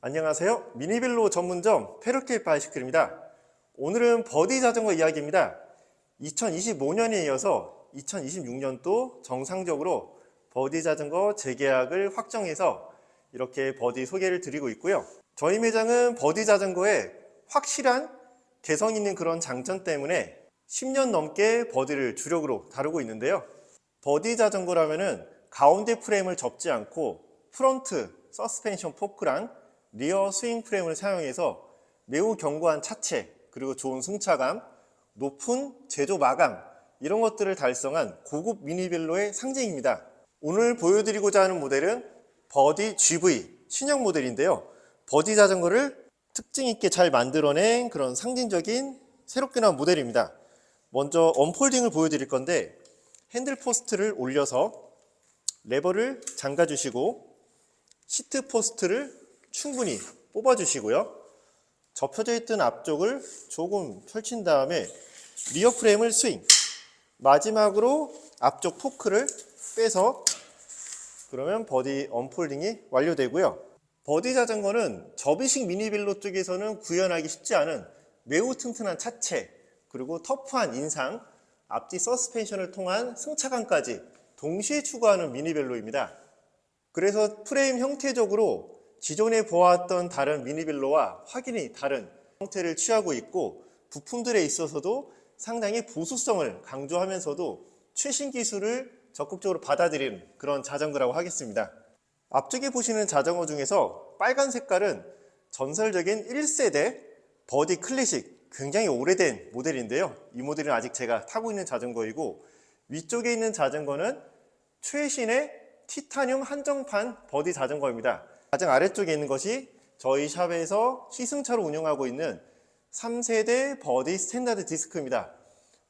안녕하세요. 미니벨로 전문점 페르케 바이시클입니다. 오늘은 버디 자전거 이야기입니다. 2025년에 이어서 2026년도 정상적으로 버디 자전거 재계약을 확정해서 이렇게 버디 소개를 드리고 있고요. 저희 매장은 버디 자전거에 확실한 개성 있는 그런 장점 때문에 10년 넘게 버디를 주력으로 다루고 있는데요. 버디 자전거라면은 가운데 프레임을 접지 않고 프론트 서스펜션 포크랑 리어 스윙 프레임을 사용해서 매우 견고한 차체 그리고 좋은 승차감, 높은 제조 마감 이런 것들을 달성한 고급 미니벨로의 상징입니다. 오늘 보여드리고자 하는 모델은 버디 GV 신형 모델인데요. 버디 자전거를 특징 있게 잘 만들어낸 그런 상징적인 새롭게 나온 모델입니다. 먼저 언폴딩을 보여드릴 건데 핸들 포스트를 올려서 레버를 잠가 주시고 시트 포스트를 충분히 뽑아 주시고요. 접혀져 있던 앞쪽을 조금 펼친 다음에 리어 프레임을 스윙. 마지막으로 앞쪽 포크를 빼서 그러면 버디 언폴딩이 완료되고요. 버디 자전거는 접이식 미니빌로 쪽에서는 구현하기 쉽지 않은 매우 튼튼한 차체 그리고 터프한 인상, 앞뒤 서스펜션을 통한 승차감까지 동시에 추구하는 미니벨로입니다. 그래서 프레임 형태적으로 기존에 보았던 다른 미니벨로와 확연히 다른 형태를 취하고 있고 부품들에 있어서도 상당히 보수성을 강조하면서도 최신 기술을 적극적으로 받아들이는 그런 자전거라고 하겠습니다. 앞쪽에 보시는 자전거 중에서 빨간 색깔은 전설적인 1세대 버디 클래식 굉장히 오래된 모델인데요. 이 모델은 아직 제가 타고 있는 자전거이고 위쪽에 있는 자전거는 최신의 티타늄 한정판 버디 자전거입니다. 가장 아래쪽에 있는 것이 저희 샵에서 시승차로 운영하고 있는 3세대 버디 스탠다드 디스크입니다.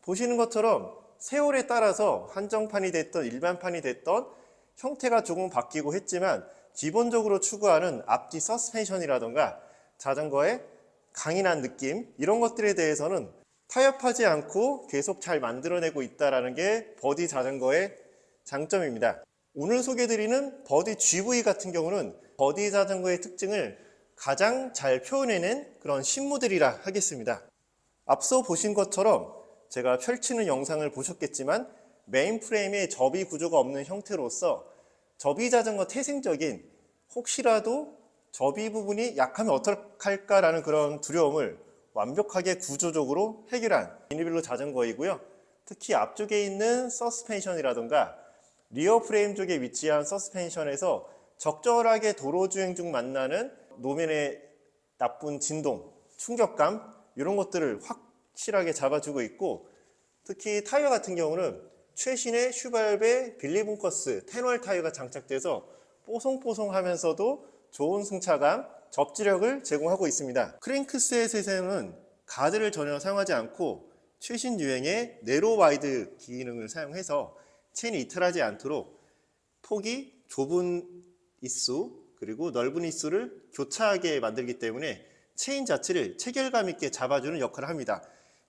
보시는 것처럼 세월에 따라서 한정판이 됐던 일반판이 됐던 형태가 조금 바뀌고 했지만 기본적으로 추구하는 앞뒤 서스펜션이라던가 자전거의 강인한 느낌 이런 것들에 대해서는 타협하지 않고 계속 잘 만들어내고 있다는 게 버디 자전거의 장점입니다. 오늘 소개드리는 버디 GV 같은 경우는 버디 자전거의 특징을 가장 잘 표현해낸 그런 신모델이라 하겠습니다. 앞서 보신 것처럼 제가 펼치는 영상을 보셨겠지만 메인 프레임에 접이 구조가 없는 형태로서 접이 자전거 태생적인 혹시라도 접이 부분이 약하면 어떡할까라는 그런 두려움을 완벽하게 구조적으로 해결한 미니빌로 자전거이고요. 특히 앞쪽에 있는 서스펜션이라던가 리어 프레임 쪽에 위치한 서스펜션에서 적절하게 도로 주행 중 만나는 노면의 나쁜 진동, 충격감 이런 것들을 확실하게 잡아주고 있고 특히 타이어 같은 경우는 최신의 슈발베 빌리분커스 테놀 타이어가 장착돼서 뽀송뽀송하면서도 좋은 승차감, 접지력을 제공하고 있습니다. 크랭크셋에서는 가드를 전혀 사용하지 않고 최신 유행의 네로 와이드 기능을 사용해서 체인이 이탈하지 않도록 폭이 좁은 이수 그리고 넓은 이수를 교차하게 만들기 때문에 체인 자체를 체결감 있게 잡아주는 역할을 합니다.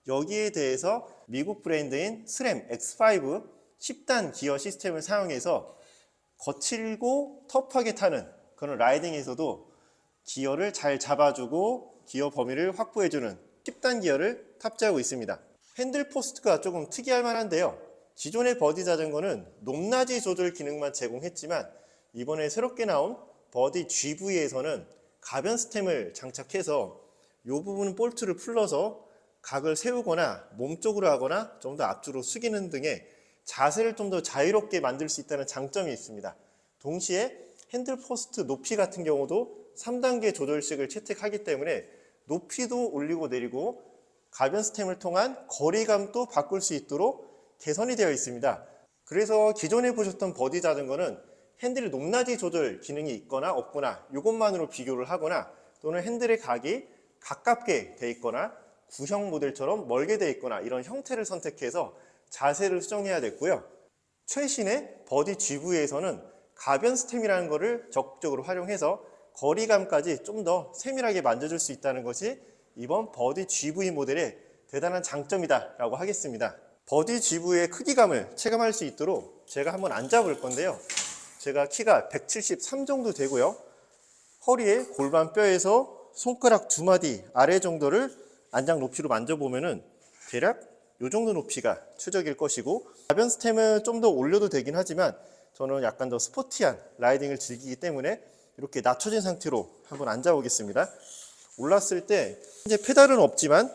여기에 대해서 미국 브랜드인 스램 X5 10단 기어 시스템을 사용해서 거칠고 터프하게 타는 그런 라이딩에서도 기어를 잘 잡아주고 기어 범위를 확보해주는 10단 기어를 탑재하고 있습니다. 핸들 포스트가 조금 특이할 만한데요. 기존의 버디 자전거는 높낮이 조절 기능만 제공했지만 이번에 새롭게 나온 버디 GV에서는 가변 스템을 장착해서 이 부분 볼트를 풀러서 각을 세우거나 몸쪽으로 하거나 좀 더 앞쪽으로 숙이는 등의 자세를 좀 더 자유롭게 만들 수 있다는 장점이 있습니다. 동시에 핸들 포스트 높이 같은 경우도 3단계 조절식을 채택하기 때문에 높이도 올리고 내리고 가변 스템을 통한 거리감도 바꿀 수 있도록 개선이 되어 있습니다. 그래서 기존에 보셨던 버디 자전거는 핸들의 높낮이 조절 기능이 있거나 없거나 이것만으로 비교를 하거나 또는 핸들의 각이 가깝게 돼 있거나 구형 모델처럼 멀게 돼 있거나 이런 형태를 선택해서 자세를 수정해야 됐고요. 최신의 버디 GV에서는 가변 스템이라는 것을 적극적으로 활용해서 거리감까지 좀 더 세밀하게 만져줄 수 있다는 것이 이번 버디 GV 모델의 대단한 장점이다라고 하겠습니다. 버디 GV의 크기감을 체감할 수 있도록 제가 한번 앉아볼 건데요. 제가 키가 173 정도 되고요. 허리에 골반 뼈에서 손가락 두 마디 아래 정도를 안장 높이로 만져보면은 대략 이 정도 높이가 최적일 것이고 가변 스템은 좀 더 올려도 되긴 하지만 저는 약간 더 스포티한 라이딩을 즐기기 때문에 이렇게 낮춰진 상태로 한번 앉아보겠습니다. 올랐을 때 이제 페달은 없지만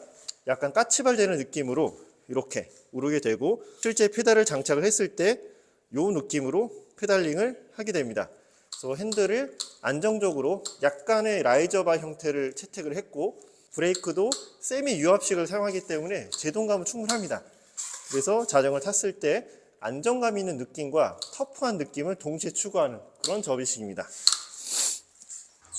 약간 까치발 되는 느낌으로 이렇게 오르게 되고 실제 페달을 장착을 했을 때 이 느낌으로 페달링을 하게 됩니다. 그래서 핸들을 안정적으로 약간의 라이저바 형태를 채택을 했고 브레이크도 세미 유압식을 사용하기 때문에 제동감은 충분합니다. 그래서 자전거를 탔을 때 안정감 있는 느낌과 터프한 느낌을 동시에 추구하는 그런 접이식입니다.